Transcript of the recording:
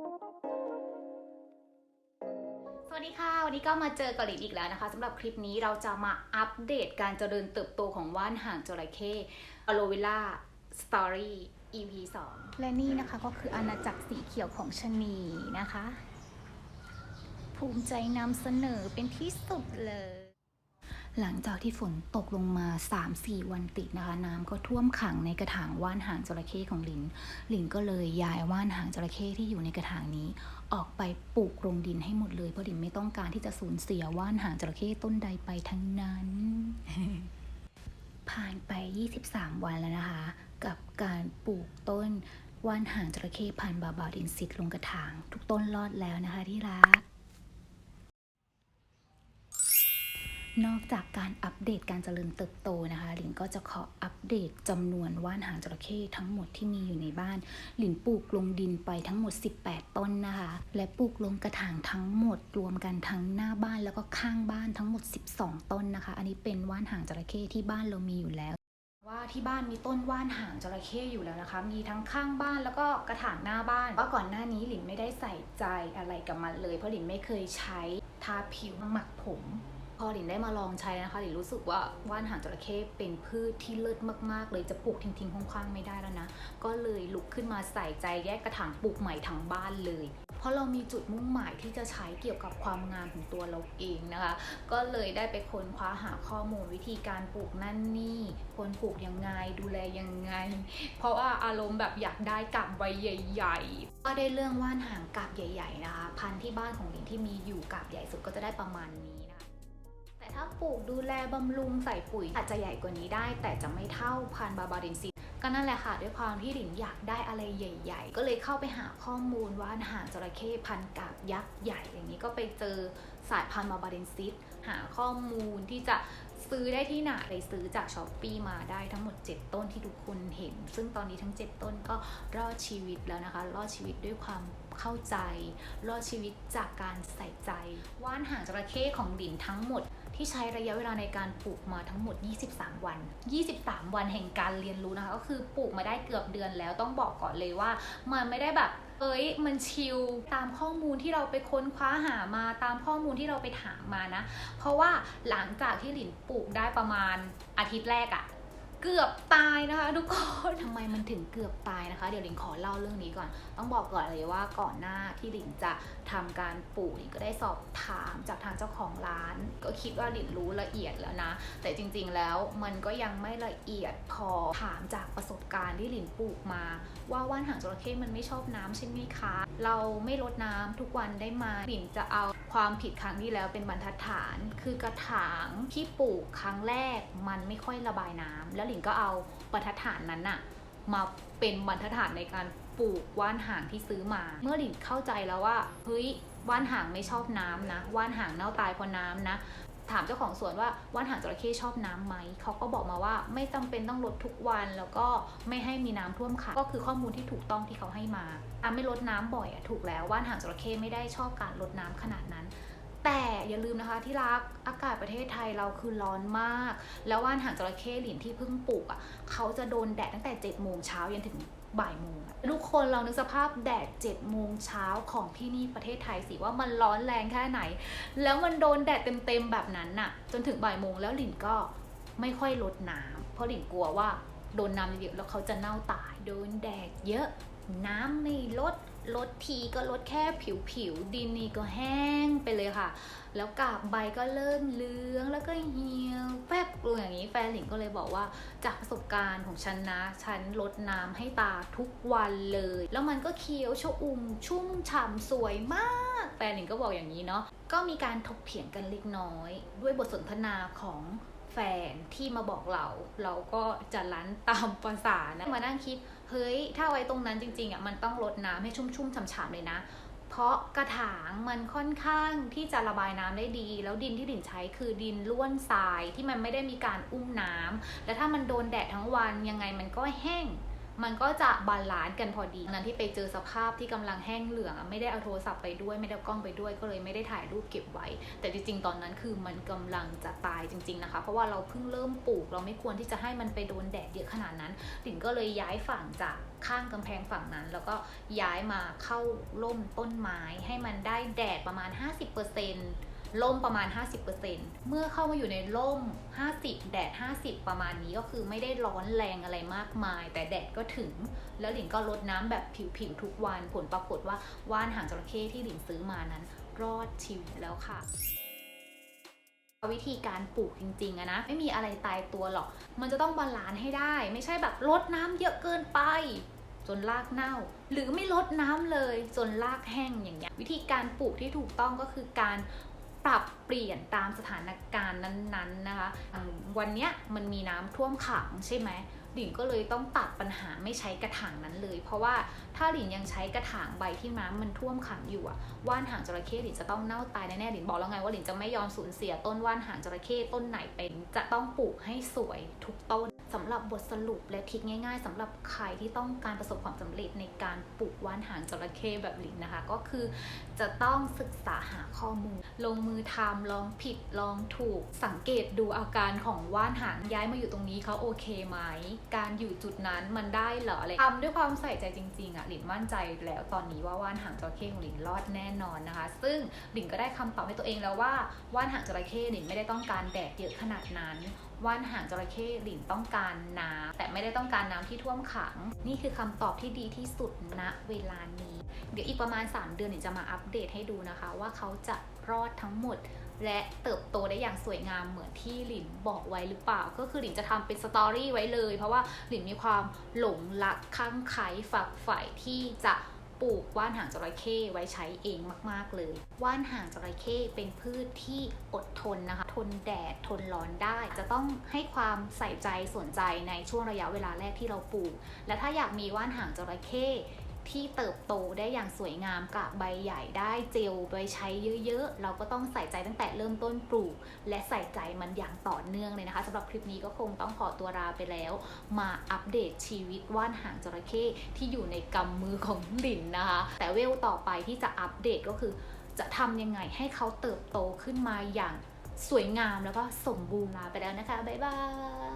สวัสดีค่ะ วันนี้ก็มาเจอกับหลินอีกแล้วนะคะสำหรับคลิปนี้เราจะมาอัปเดตการเจริญเติบโตของว่านหางจระเข้อโลเวล่าสตอรี่ EP 2 และนี่นะคะก็คืออาณาจักรสีเขียวของชนีนะคะ ภูมิใจนำเสนอเป็นที่สุดเลย หลังจากที่ฝนตกลงมา 3-4 วันติดนะคะ น้ำก็ท่วมขังในกระถางว่านหางจระเข้ของหลินหลินก็เลยย้ายว่านหางจระเข้ที่อยู่ในกระถางนี้ ออกไปปลูกลงดินให้หมดเลยเพราะหลินไม่ต้องการที่จะสูญเสียว่านหางจระเข้ต้นใดไปทั้งนั้น ผ่านไป 23 วันแล้วนะคะ กับการปลูกต้นว่านหางจระเข้พันธุ์บาบาดินซิดลงกระถาง ทุกต้นรอดแล้วนะคะที่รัก นอกจากการอัปเดตการเจริญเติบโตนะคะ หลินก็จะขออัปเดตจำนวนว่านหางจระเข้ทั้งหมดที่มีอยู่ในบ้าน หลินปลูกลงดินไปทั้งหมด 18 ต้นนะคะ และปลูกลงกระถางทั้งหมดรวมกันทั้งหน้าบ้านแล้วก็ข้างบ้านทั้งหมด 12 ต้นนะคะ อันนี้เป็นว่านหางจระเข้ที่บ้านเรามีอยู่แล้วว่าที่บ้านมีต้นว่านหางจระเข้อยู่แล้วนะคะ มีทั้งข้างบ้านแล้วก็กระถางหน้าบ้านว่าก่อนหน้านี้หลินไม่ได้ใส่ใจอะไรกับมันเลย เพราะหลินไม่เคยใช้ทาผิวหมักผม พอหลินได้มาลองใช้นะคะหลินรู้สึกว่าว่านหางจระเข้เป็นพืชที่เลิศมากๆ เลยจะปลูกทิ้งๆคว้างๆไม่ได้แล้วนะ ก็เลยลุกขึ้นมาใส่ใจแยกกระถางปลูกใหม่ทั้งบ้านเลย เพราะเรามีจุดมุ่งหมายที่จะใช้เกี่ยวกับความงามของตัวเราเองนะคะ ก็เลยได้ไปค้นคว้าหาข้อมูลวิธีการปลูกนั่นนี่ควรปลูกยังไงดูแลยังไง เพราะว่าอารมณ์แบบอยากได้กาบใบใหญ่ๆ ก็ได้เรื่องว่านหางกาบใหญ่ ๆ นะคะ พันธุ์ที่บ้านของหลินที่มีอยู่กาบใหญ่สุดก็จะได้ประมาณนี้ ถ้าปลูกดูแลบำรุงใส่ปุ๋ย อาจจะใหญ่กว่านี้ได้ แต่จะไม่เท่าพันธุ์บาบาดินซิก็นั่นแหละค่ะด้วยความที่หลินอยากได้อะไรใหญ่ ๆ ก็เลยเข้าไปหาข้อมูลว่าหางจระเข้พันกาบยักษ์ใหญ่ อย่างนี้ก็ไปเจอสายพันธุ์บาบาดินซิหาข้อมูลที่จะซื้อได้ที่ไหนไปซื้อจากช้อปปีมาได้ทั้งหมด 7 ต้นที่ทุกคนเห็น ซึ่งตอนนี้ทั้ง 7 ต้นก็รอดชีวิตแล้วนะคะ รอดชีวิตด้วยความ เข้าใจ รอดชีวิตจากการใส่ใจ ว่านหางจระเข้ของดินทั้งหมด ที่ใช้ระยะเวลาในการปลูกมาทั้งหมด 23 วัน 23 วันแห่งการเรียนรู้นะคะ ก็คือปลูกมาได้เกือบเดือนแล้วต้องบอกก่อนเลยว่า มันไม่ได้แบบเอ้ยมันชิลตามข้อมูลที่เราไปค้นคว้าหามาตามข้อมูลที่เราไปถามมานะ เพราะว่าหลังจากที่หลินปลูกได้ประมาณอาทิตย์แรกอะ เกือบตายนะคะทุกคนทำไมมันถึงเกือบตายนะคะ เดี๋ยวหลินขอเล่าเรื่องนี้ก่อน ต้องบอกก่อนเลยว่าก่อนหน้าที่หลินจะทำการปลูกหลินก็ได้สอบถามจากทางเจ้าของร้าน ก็คิดว่าหลินรู้ละเอียดแล้วนะ แต่จริงๆแล้วมันก็ยังไม่ละเอียดพอถามจากประสบการณ์ที่หลินปลูกมา ว่าว่านหางจระเข้มันไม่ชอบน้ำใช่ไหมคะ เราไม่ลดน้ำทุกวันได้มาหลินจะเอาความผิดครั้งที่แล้วเป็นบรรทัดฐาน คือกระถางที่ปลูกครั้งแรกมันไม่ค่อยระบายน้ำแล้วลินก็เอาบรรทัดฐานนั้นอะมาเป็นบรรทัดฐานในการปลูกว่านหางที่ซื้อมา เมื่อหลินเข้าใจแล้วว่าเฮ้ยว่านหางไม่ชอบน้ำนะว่านหางเน่าตายเพราะน้ำนะ ถามเจ้าของสวนว่าว่านหางจระเข้ชอบน้ำไหมเขาก็บอกมาว่าไม่จำเป็นต้องลดทุกวันแล้วก็ไม่ให้มีน้ำท่วมขังก็คือข้อมูลที่ถูกต้องที่เขาให้มาอะไม่ลดน้ำบ่อยอะถูกแล้วว่านหางจระเข้ไม่ได้ชอบการลดน้ำขนาดนั้น แต่อย่าลืมนะคะที่รักอากาศประเทศไทยเราคือร้อนมาก แล้วว่านหางจระเข้หลินที่เพิ่งปลูกอะเขาจะโดนแดดตั้งแต่7จ็ดโมงเช้ายันถึงบ่ายโมงทุกคนเรานึกสภาพแดด7จ็ดโมงเช้าของที่นี่ประเทศไทยสิว่ามันร้อนแรงแค่ไหน แล้วมันโดนแดดเต็มๆแบบนั้นน่ะ จนถึงบ่ายโมงแล้วหลินก็ไม่ค่อยลดน้ำเพราะหลินกลัวว่าโดนน้ำเยอะแล้วเขาจะเน่าตายโดนแดดเยอะ น้ำไม่ลด ลดทีก็ลดแค่ผิวๆดินนี่ก็แห้งไปเลยค่ะ แล้วกาบใบก็เริ่มเหลืองแล้วก็เหี่ยวแป๊บอย่างนี้แฟนหลินก็เลยบอกว่าจากประสบการณ์ของฉันนะฉันลดน้ำให้ตาทุกวันเลย แล้วมันก็เคี้ยวชอุ่มชุ่มฉ่ำสวยมากแฟนหลินก็บอกอย่างนี้เนาะก็มีการถกเถียงกันเล็กน้อย ด้วยบทสนทนาของ แฟนที่มาบอกเรา เราก็จะลั้นตามภาษานะมานั่งคิด เฮ้ย ถ้าไว้ตรงนั้นจริงๆอะมันต้องลดน้ำให้ชุ่มๆฉ่ำๆเลยนะ เพราะกระถางมันค่อนข้างที่จะระบายน้ำได้ดี แล้วดินที่ดินใช้คือดินล้วนทรายที่มันไม่ได้มีการอุ้มน้ำและถ้ามันโดนแดดทั้งวันยังไงมันก็แห้ง มันก็จะบาลานซ์กันพอดีนั้นที่ไปเจอสภาพที่กำลังแห้งเหลืองไม่ได้เอาโทรศัพท์ไปด้วยไม่ได้กล้องไปด้วยก็เลยไม่ได้ถ่ายรูปเก็บไว้ แต่จริงๆ ตอนนั้นคือมันกำลังจะตายจริง ๆนะคะ เพราะว่าเราเพิ่งเริ่มปลูก เราไม่ควรที่จะให้มันไปโดนแดดเยอะขนาดนั้นหลินก็เลยย้ายฝั่งจากข้างกำแพงฝั่งนั้น แล้วก็ย้ายมาเข้าร่มต้นไม้ให้มันได้แดดประมาณ 50% ร่มประมาณ 50%เมื่อเข้ามาอยู่ในร่ม 50 แดด 50 ประมาณนี้ก็คือไม่ได้ร้อนแรงอะไรมากมาย แต่แดดก็ถึง แล้วหลินก็ลดน้ำแบบผิวๆทุกวันผลปรากฏว่าว่านหางจระเข้ที่หลินซื้อมานั้น รอดชีวิตแล้วค่ะวิธีการปลูกจริงๆอะนะ ไม่มีอะไรตายตัวหรอก มันจะต้องบาลานซ์ให้ได้ ไม่ใช่แบบลดน้ำเยอะเกินไป จนรากเน่า หรือไม่ลดน้ำเลย จนรากแห้งอย่างเงี้ยวิธีการปลูกที่ถูกต้องก็คือการ ลี่ยนตามสถานการณ์นั้นๆนะคะอืมวันเนี้ยมันมีน้ำท่วมขังใช่ไหม หลินก็เลยต้องตัดปัญหาไม่ใช้กระถางนั้นเลย เพราะว่าถ้าหลินยังใช้กระถางใบที่น้ำมันท่วมขังอยู่อะว่านหางจระเข้หลินจะต้องเน่าตายแน่ๆหลินบอกแล้วไงว่าหลินจะไม่ยอมสูญเสียต้นว่านหางจระเข้ต้นไหนเป็นจะต้องปลูกให้สวยทุกต้นสำหรับบทสรุปและทริคง่าย ๆสำหรับใครที่ต้องการประสบความสำเร็จในการปลูกว่านหางจระเข้แบบหลินนะคะ ก็คือจะต้องศึกษาหาข้อมูล ลงมือทำลองผิดลองถูก สังเกตดูอาการของว่านหางย้ายมาอยู่ตรงนี้เขาโอเคไหมการอยู่จุดนั้นมันได้เหรออะไรทำด้วยความใส่ใจจริงๆอะหลินมั่นใจแล้วตอนนี้ว่าว่านหางจระเข้ของหลินรอดแน่นอนนะคะ ซึ่งหลินก็ได้คำตอบให้ตัวเองแล้วว่าว่านหางจระเข้หลินไม่ได้ต้องการแดดเยอะขนาดนั้นว่านหางจระเข้หลินต้องการน้ำแต่ไม่ได้ต้องการน้ำที่ท่วมขัง นี่คือคำตอบที่ดีที่สุดณเวลานี้ เดี๋ยวอีกประมาณ 3 เดือนหลินจะมาอัปเดตให้ดูนะคะ ว่าเขาจะรอดทั้งหมด และเติบโตได้อย่างสวยงามเหมือนที่หลินบอกไว้หรือเปล่า ก็คือหลินจะทำเป็นสตอรี่ไว้เลย เพราะว่าหลินมีความหลงรักข้างใครฝักใฝ่ที่จะปลูกว่านหางจระเข้ไว้ใช้เองมาก ๆ เลย ว่านหางจระเข้เป็นพืชที่อดทนนะคะ ทนแดด ทนร้อนได้ จะต้องให้ความใส่ใจสนใจในช่วงระยะเวลาแรกที่เราปลูก และถ้าอยากมีว่านหางจระเข้ ที่เติบโตได้อย่างสวยงามกับใบใหญ่ได้เจลไว้ใช้เยอะๆ เราก็ต้องใส่ใจตั้งแต่เริ่มต้นปลูก และใส่ใจมันอย่างต่อเนื่องเลยนะคะสำหรับคลิปนี้ก็คงต้องขอตัวลาไปแล้ว มาอัปเดตชีวิตว่านหางจระเข้ที่อยู่ในกำมือของหลินนะคะ แต่เวลต่อไปที่จะอัปเดตก็คือ จะทำยังไงให้เขาเติบโตขึ้นมาอย่างสวยงามแล้วก็สมบูรณ์ลาไปแล้วนะคะบ๊ายบาย